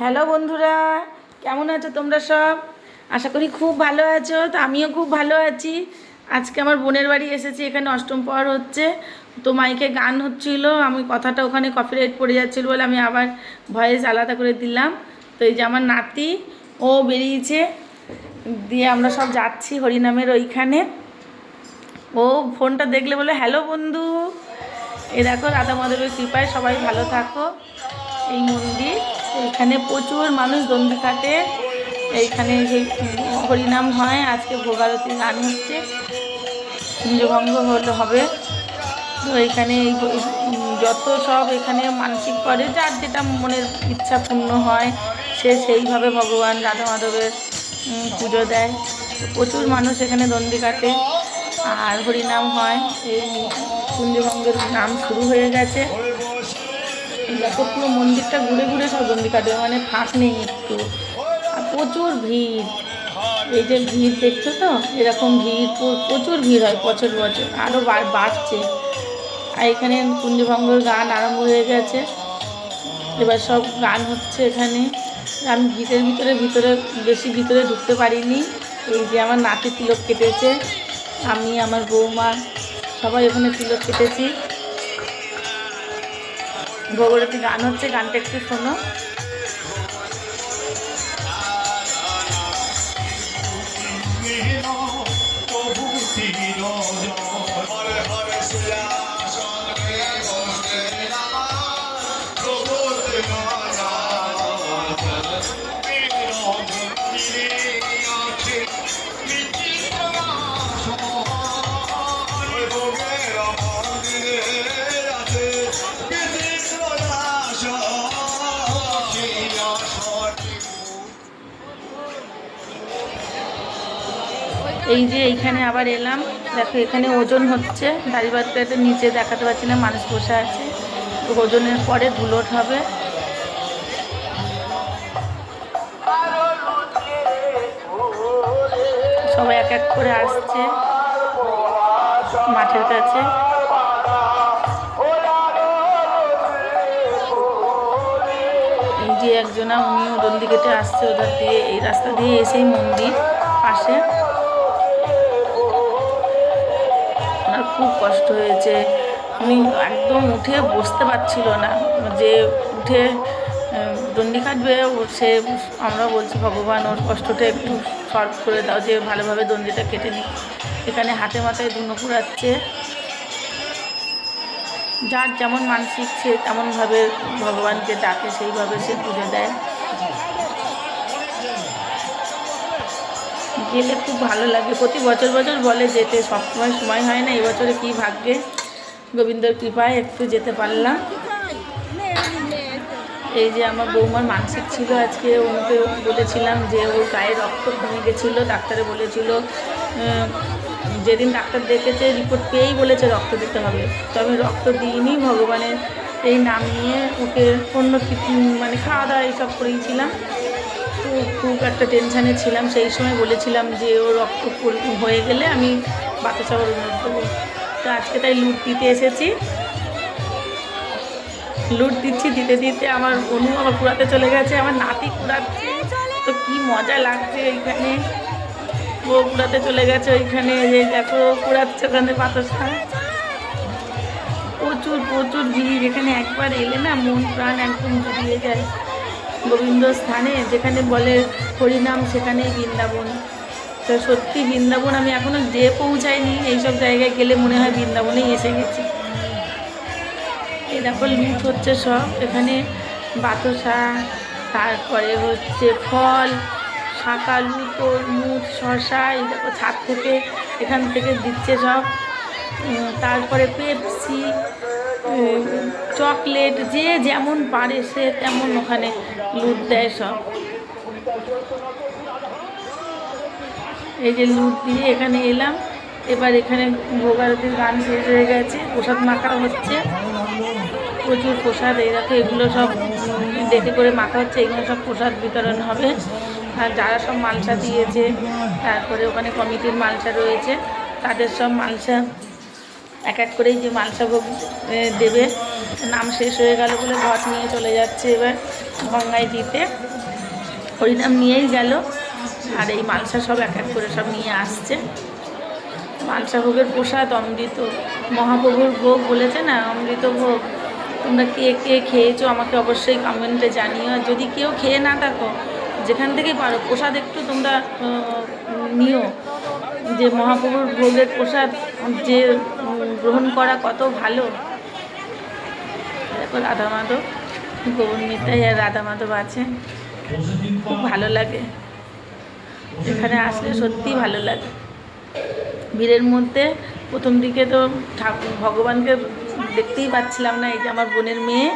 Hello বন্ধুরা, কেমন আছো তোমরা সব? আশা করি খুব ভালো আছো, তো আমিও খুব ভালো আছি। আজকে আমার বোনের বাড়ি এসেছি, এখানে অষ্টম পর হচ্ছে। তো মাইকে গান হচ্ছিল, আমি কথাটা ওখানে কপিরাইট পড়ে যাচ্ছিল বলে আমি আবার ভয়েস আলাদা করে দিলাম। তো এই যে আমার নাতি, ও বেরিয়েছে, দিয়ে আমরা সব যাচ্ছি হরিনামের ওইখানে। ও ফোনটা দেখলে বলে, হ্যালো বন্ধু। এ দেখো, রাধা মাধবের কৃপায় সবাই ভালো থাকো। এই মন্দির। এখানে প্রচুর মানুষ দণ্ডি কাটে। এইখানে সেই হরিনাম হয়, আজকে ভোগারতি গান হচ্ছে। কুঞ্জভঙ্গ হলে, হবে। তো এখানে যত সব এখানে মানসিক করে, যার যেটা মনের ইচ্ছা পূর্ণ হয়, সে সেইভাবে ভগবান রাধা মাধবের পুজো দেয়। প্রচুর মানুষ এখানে দণ্ডি কাটে। আর হরিনাম হয়, এই কুঞ্জভঙ্গের নাম শুরু হয়ে গেছে। দেখো পুরো মন্দিরটা ঘুরে ঘুরে সব দণ্ডি কাটে মানে ফাঁক নেই একটু। আর প্রচুর ভিড়। এই যে ভিড় দেখছ তো? এরকম ভিড়, প্র- প্রচুর ভিড় হয় বছর বছর। আরও বাড়ছে। আর এখানে কুঞ্জভঙ্গর গান আরম্ভ হয়ে গেছে। এবার সব গান হচ্ছে এখানে। আমি ভিতের ভিতরে ভিতরে বেশি ভিতরে ঢুকতে পারিনি। এই যে আমার নাতি তিলক কেটেছে। আমি, আমার বৌমা, সবাই ওখানে তিলক কেটেছি। ভগবতী গান হচ্ছে গানটা একটু শোনো। এই যে এইখানে আবার এলাম। দেখো, এখানে ওজন হচ্ছে। দাড়িবারটাতে নিচে দেখাতে পারছি না, মানুষ বসে আছে। ওজনের পরে ধুলোট হবে। সবাই এক এক করে আসছে মাঠের কাছে। এই যে একজনা উনিও দন্দি কেটে আসছে, ওধার দিয়ে, এই রাস্তা দিয়ে এসেই মন্দির পাশে। খুব কষ্ট হয়েছে। উনি একদম উঠে বসতে পারছিল না। যে উঠে দণ্ডি কাটবে সে, আমরা বলছি, ভগবান, ওর কষ্টটা একটু সলভ করে দাও, যে ভালোভাবে দণ্ডিটা কেটে নিই এখানে হাতে মাথায় ধুনো পুরাচ্ছে যার যেমন মানসিক সে তেমনভাবে ভগবানকে ডাকে, সেইভাবে সে পুজো দেয়। গেলে খুব ভালো লাগে। প্রতি বছর বছর বলে যেতে, সবসময় সময় হয় না। এবছরে কি ভাগ্যে? গোবিন্দর কৃপায় একটু যেতে পারলাম। এই যে আমার বৌমার মানসিক ছিল আজকে ওনাকে বলেছিলাম যে ওর গায়ে রক্ত কমে গেছিল। ডাক্তারে বলেছিল যেদিন ডাক্তার দেখেছে রিপোর্ট পেয়েই বলেছে রক্ত দিতে হবে। তো আমি রক্ত দিইনি ভগবানের। এই নাম নিয়ে ওকে অন্য মানে খাওয়া দাওয়া এইসব করেইছিলাম তো খুব একটা টেনশানে ছিলাম। সেই সময় বলেছিলাম যে, ও রক্ত হয়ে গেলে আমি বাতাসা অনুরোধ দেবো তো আজকে তাই লুট দিতে এসেছি। লুট দিচ্ছি, দিতে দিতে আমার অনু আমার কুড়াতে চলে গেছে, আমার নাতি কুড়াচ্ছে তো কি মজা লাগছে এইখানে। ও কুড়াতে চলে গেছে ওইখানে, যে দেখো কুড়াচ্ছে ওখানে বাতাসা প্রচুর প্রচুর ভিড়। এখানে একবার এলে না মন প্রাণ একদম জুড়িয়ে যায়। গোবিন্দ স্থানে যেখানে বলে হরিনাম, সেখানেই বৃন্দাবন। তো সত্যি বৃন্দাবন আমি এখনও যে পৌঁছাইনি, এইসব জায়গায় গেলে মনে হয় বৃন্দাবনেই এসে গেছি। এই দেখো লুট হচ্ছে সব। এখানে বাতাসা, তারপরে হচ্ছে ফল শাকালু তরমুজ শশা এই দেখো ছাদ থেকে এখান থেকে দিচ্ছে সব। তারপরে পেপসি চকলেট, যে যেমন পারে সে তেমন ওখানে লুট দেয় সব। এই যে লুট দিয়ে এখানে এলাম। এবার এখানে ভোগারতির গান শেষ হয়ে গেছে, প্রসাদ মাখা হচ্ছে। প্রচুর প্রসাদ, এই দেখো এগুলো সব দেখে করে মাখা হচ্ছে এগুলো সব প্রসাদ বিতরণ হবে। আর যারা সব মালসা দিয়েছে, তারপরে ওখানে কমিটির মালসা রয়েছে, তাদের সব মালসা এক এক করেই যে মালসা ভোগ দেবে। নাম শেষ হয়ে গেল বলে ঘট নিয়ে চলে যাচ্ছে এবার গঙ্গায় দিতে হরিনাম নিয়েই গেল। আর এই মালসা সব এক এক করে সব নিয়ে আসছে। মালসা ভোগের প্রসাদ, অমৃত, মহাপ্রভুর ভোগ বলেছে না, অমৃত ভোগ। তোমরা কে কে খেয়েছো আমাকে অবশ্যই কমেন্টে জানিও। আর যদি কেউ খেয়ে না থাকো, যেখান থেকে পারো, প্রসাদ একটু তোমরা নিও। যে মহাপ্রভুর ভোগের প্রসাদ, যে গ্রহণ করা কত ভালো। দেখো রাধা মাধব গৌরমিতাই আর রাধা মাধব আছে। খুব ভালো লাগে। এখানে আসলে সত্যিই ভালো লাগে। ভিড়ের মধ্যে প্রথম দিকে তো ঠাকুর ভগবানকে দেখতেই পাচ্ছিলাম না, এই যে আমার বোনের মেয়ে।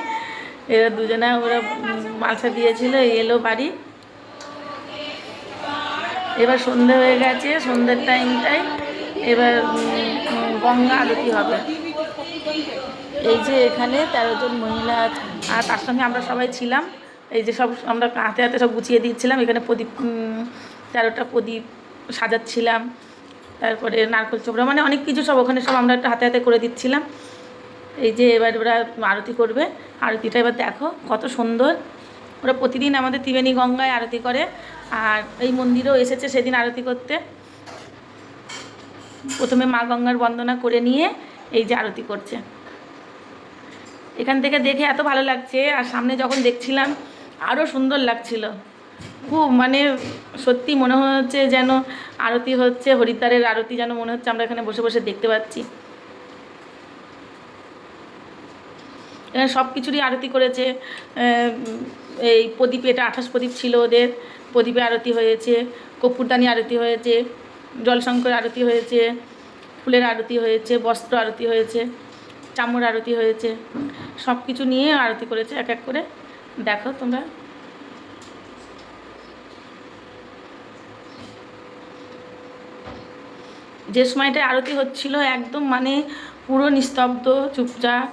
এরা দুজনে ওরা মালসা দিয়েছিল, এলো বাড়ি। এবার সন্ধে হয়ে গেছে, সন্ধ্যের টাইমটাই এবার গঙ্গা আরতি হবে। এই যে এখানে তেরো জন মহিলা আর তার সঙ্গে আমরা সবাই ছিলাম। এই যে সব আমরা হাতে হাতে সব গুছিয়ে দিচ্ছিলাম এখানে প্রদীপ তেরোটা প্রদীপ সাজাচ্ছিলাম। তারপরে নারকেল চোপড়া মানে অনেক কিছু সব ওখানে সব আমরা একটা হাতে হাতে করে দিচ্ছিলাম। এই যে এবার ওরা আরতি করবে। আরতিটা এবার দেখো কত সুন্দর। ওরা প্রতিদিন আমাদের ত্রিবেণী গঙ্গায় আরতি করে। আর এই মন্দিরেও এসেছে সেদিন আরতি করতে। প্রথমে মা গঙ্গার বন্দনা করে নিয়ে এই যে আরতি করছে। এখান থেকে দেখে এত ভালো লাগছে, আর সামনে যখন দেখছিলাম আরও সুন্দর লাগছিল। খুব মানে সত্যি মনে হচ্ছে যেন আরতি হচ্ছে, হরিদ্বারের আরতি যেন মনে হচ্ছে, আমরা এখানে বসে বসে দেখতে পাচ্ছি। এখানে সব কিছুরই আরতি করেছে এই প্রদীপ, এটা আঠাশ প্রদীপ ছিল ওদের। প্রদীপে আরতি হয়েছে কপুরদানি আরতি হয়েছে। জলশঙ্কর আরতি হয়েছে, ফুলের আরতি হয়েছে, বস্ত্র আরতি হয়েছে চামড় আরতি হয়েছে। সব কিছু নিয়ে আরতি করেছে, এক এক করে। দেখো তোমরা। যে সময়টায় আরতি হচ্ছিল একদম মানে পুরো নিস্তব্ধ, চুপচাপ,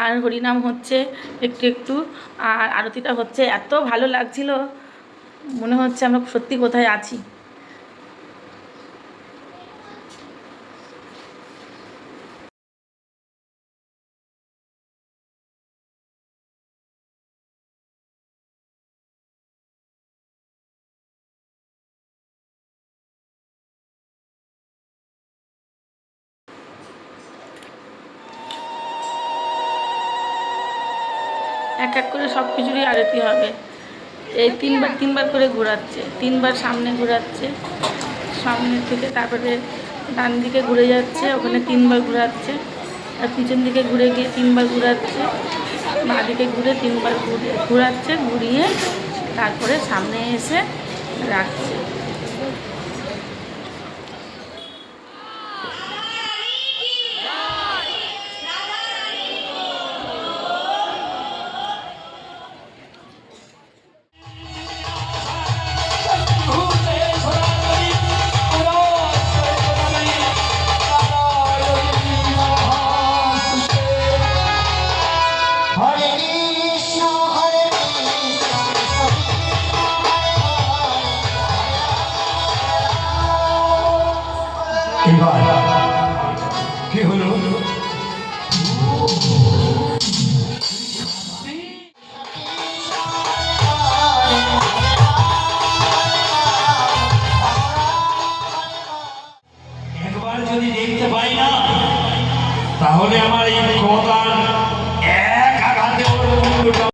আর হরিনাম হচ্ছে একটু একটু, আর আরতিটা হচ্ছে এত ভালো লাগছিল। মনে হচ্ছে আমরা সত্যি কোথায় আছি। এক এক করে সব কিছুরই আরতি হবে। এই তিনবার তিনবার করে ঘোরাচ্ছে, তিনবার সামনে ঘোরাচ্ছে সামনের থেকে তারপরে ডান দিকে ঘুরে যাচ্ছে, ওখানে তিনবার ঘোরাচ্ছে, আর পিছন দিকে ঘুরে গিয়ে তিনবার ঘোরাচ্ছে, বাঁ দিকে ঘুরে তিনবার ঘুরে, ঘোরাচ্ছে, ঘুরিয়ে তারপরে সামনে এসে রাখছে।